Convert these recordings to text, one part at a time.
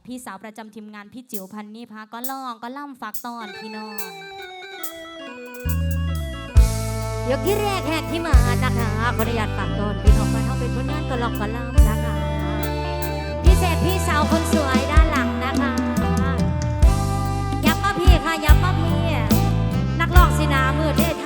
กับพี่สาวประจำทีมงานพี่จิ๋วพันนี่พาก็ล่องก็ล่ำฝากตอนพี่น้องยกที่แรกแหกที่มานะคะขออนุญาตฝากตอนพี่น้องมาเท่าเป็นผลงานก็ลองก็ล่ำนะคะพิเศษพี่สาวคนสวยด้านหลังนะคะยับมาพี่ค่ะยับมาพี่นักร้องสินามือเท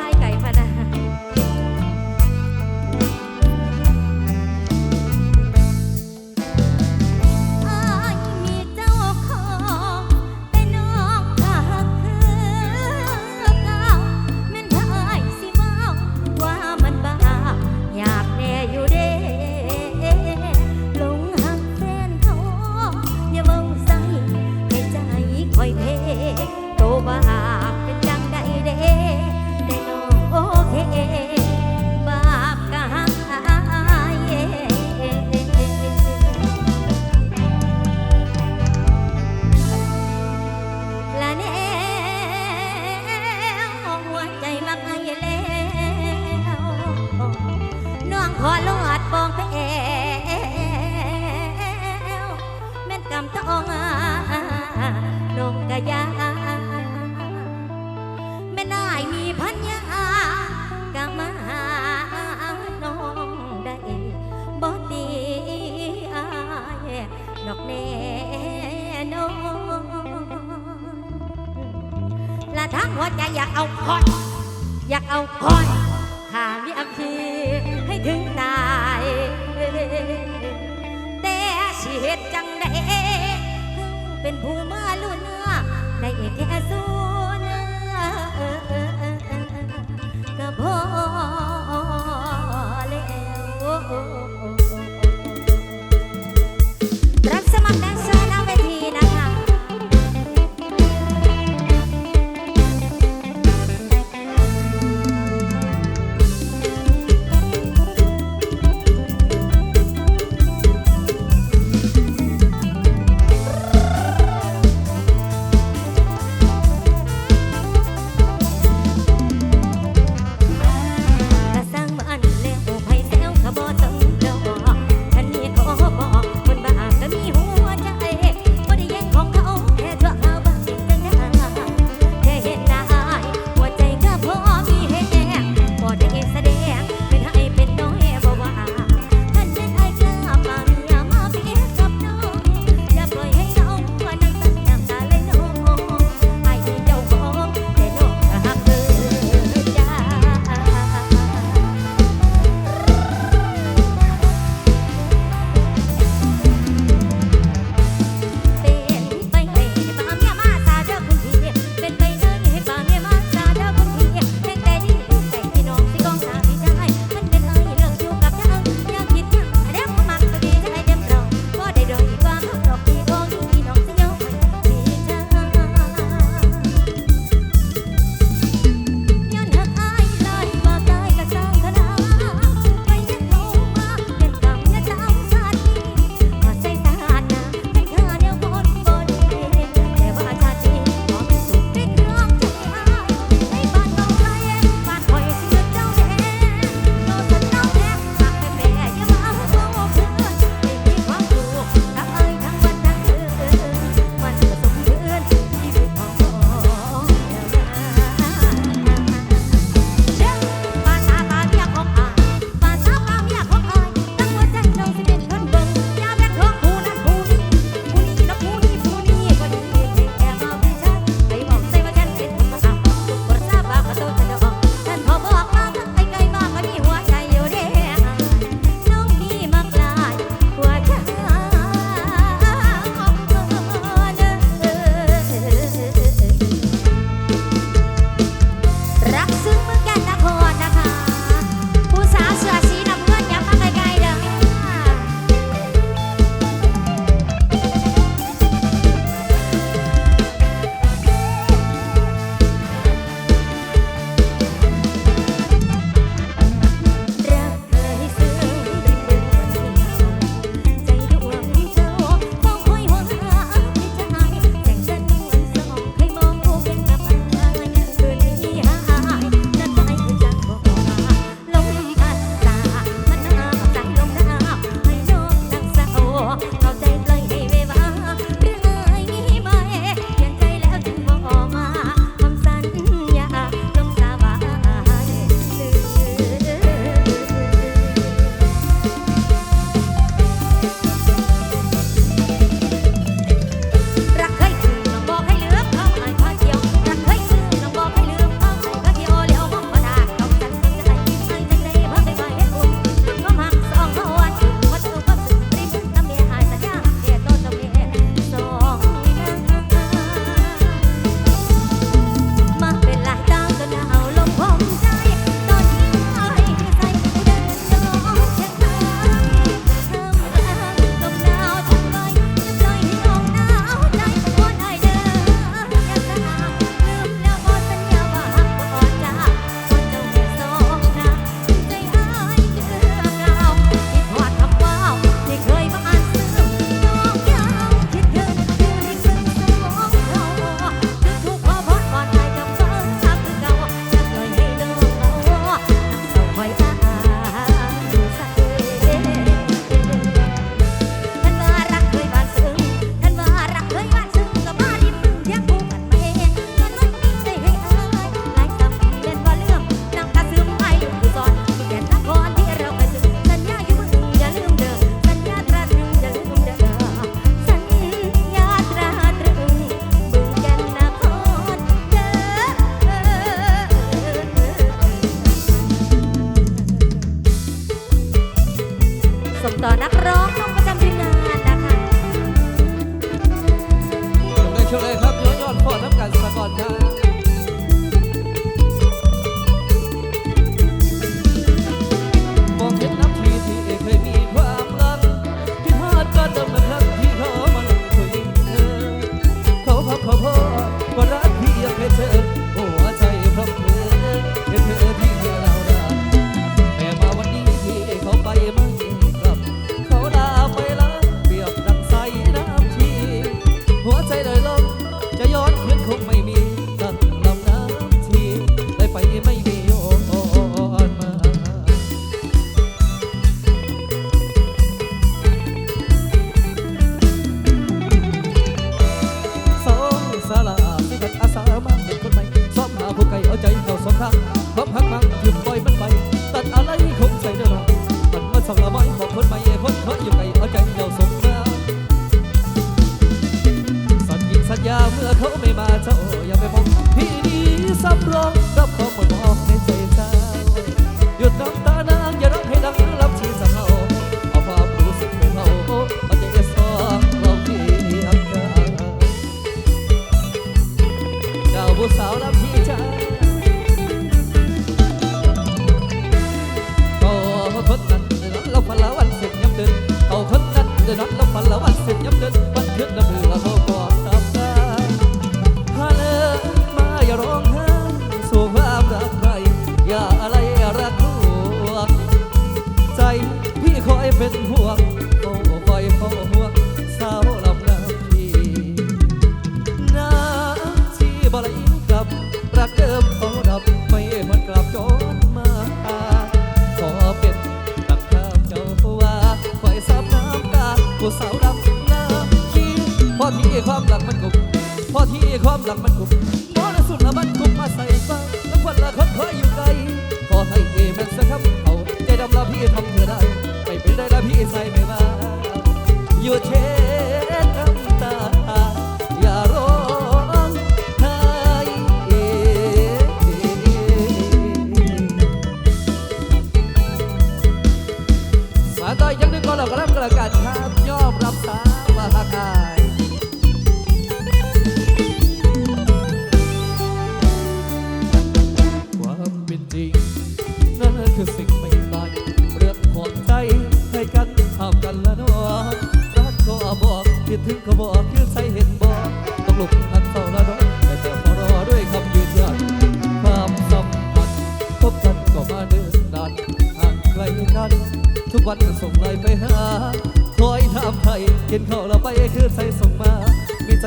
ได้แค่สู้เนื้อ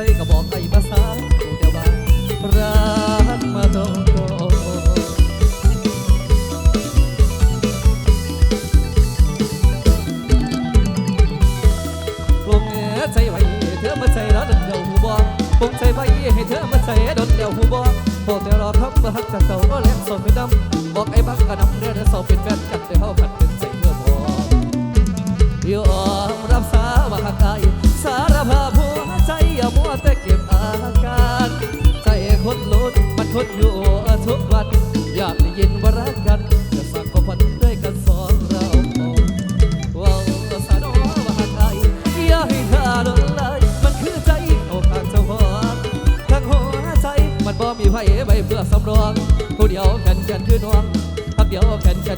ใจก็บอกไอ้ภาษา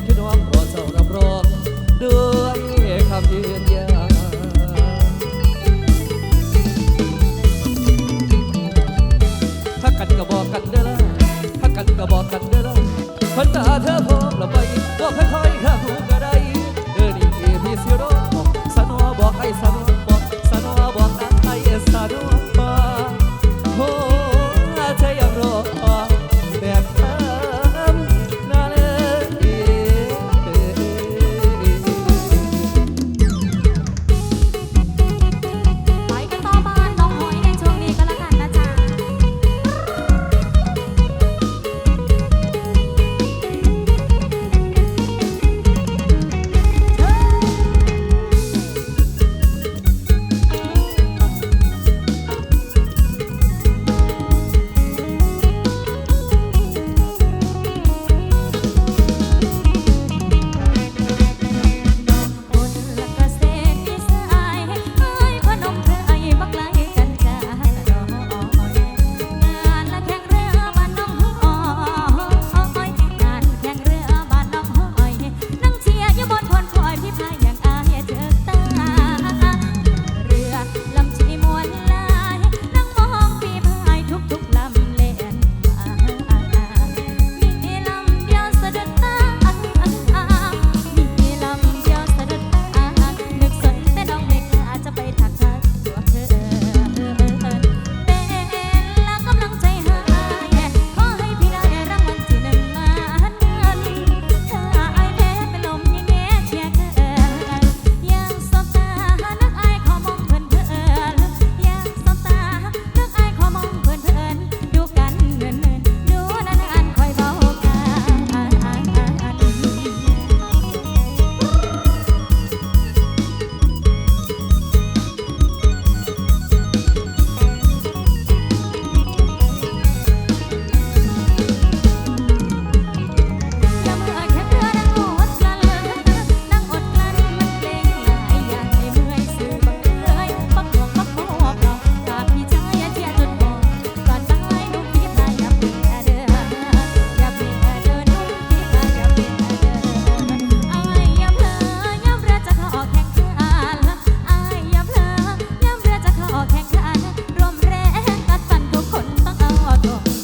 นคือน้องรอเจ้ารับรองด้วยคำยืนยันถ้ากันก็บอกกันได้ละถ้ากันก็บอกกันได้อละพันตาเธอพร้อมลาไปก็ค่อยๆ oh.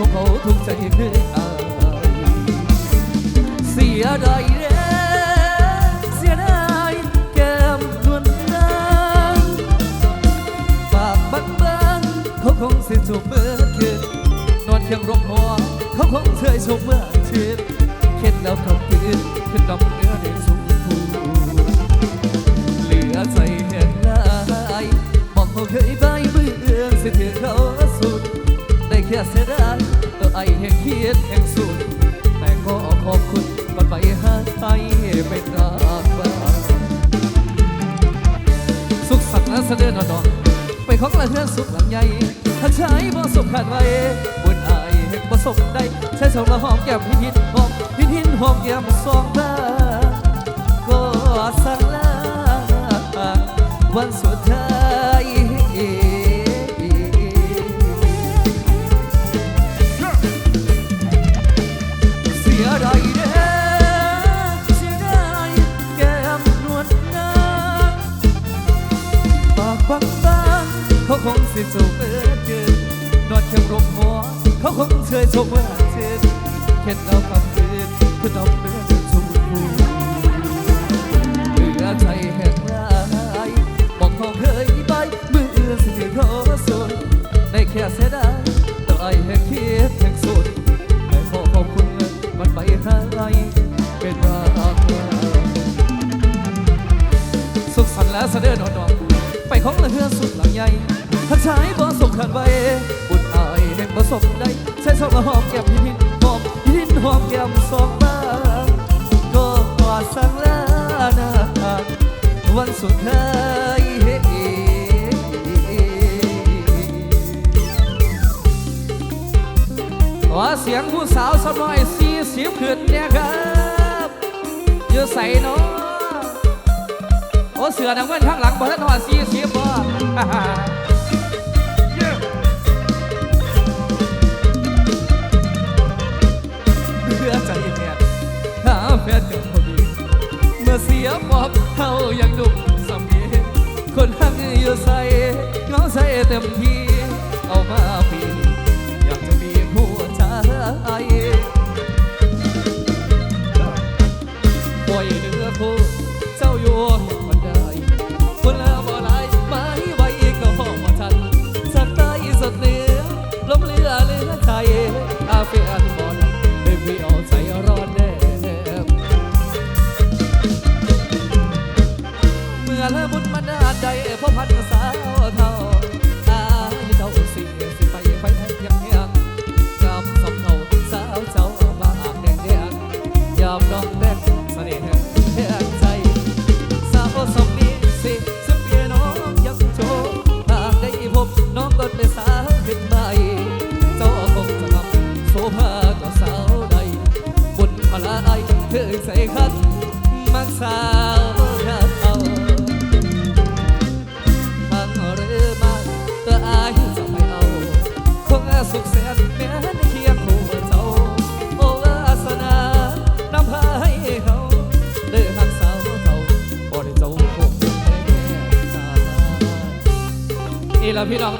ของเขาทุกใจคืออายเสียดายเด้เสียดายแก้มนวลนางปากบางบางเขาคงสิจูบเมื่อคืนนอนเคียงรมหัวเขาคงเคยชมเมื่อคืนเข็ดแล้วเขาคืนขึ้นดำเนื้อเด็ก อแห่งเคียดแห่งสุด แต่ก็ขอบคุณมันไปหาไทยเป็นรักบ้าสุขสันต์และเสด็จนอนไปของละเทือนสุขหลังใหญ่ถ้าใช้บ่สมขัดไว้บุญอายแห่งบ่สมได้ใช้สองละหอมแก้มพินหินหอมพินหินหอมแก้มสองตาก็สั่งลาวันสุดท้าย เขาคงสิจูบเมื่อเกินนอนเคียงรมหัว เขาคงเคยชมว่าเช่นเข็ดแล้วกำคืนคือดอกเนื้อชมพูเหลือใจแห้งลายบอกเขาเคยไปมือเอื้อสิเขาสุดได้แค่เสียดายต่อไอแห้งคิดแห้งสุดแต่ขอขอบคุณมันไปหาไอเป็นรักสุขสันต์และเสด็จนอนอนไปของเฮือสุดหลังใหญ่ ถ้าใช้บ่สมขันไว้บุญอายแห่งบ่สมได้ใช้ชอบละหอมแก้มพินหอมพินหอมแก้มสองบ้างก็กอดสั่งลานาวันสุดท้ายขอเสียงผู้สาวสมัยสี่สิบขึ้นเนี่ยครับอยู่ใส่เนาะโอ้เสือน้ำเงินข้างหลังบ่ทันหอดสี่สิบบ่ แฟนกับพอดีเมื่อเสียปอบเฮายังดุมสามีคนหักอยู่ใส่เงาใส่เต็มที่เอามา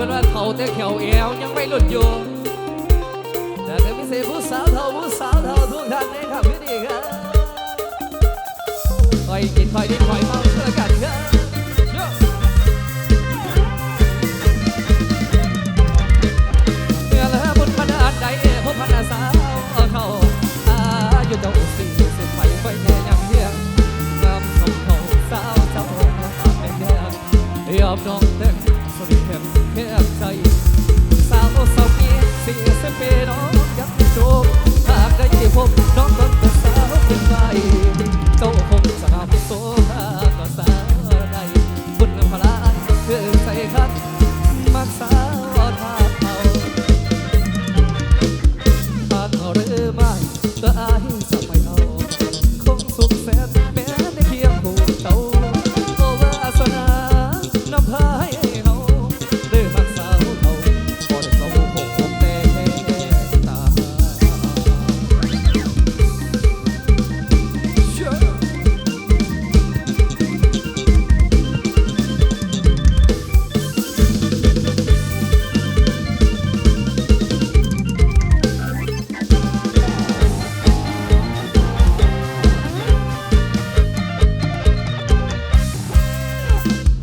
เพี่น้องเป็นว่าเขาแต่แขวเอวยังไม่หลุดอยู่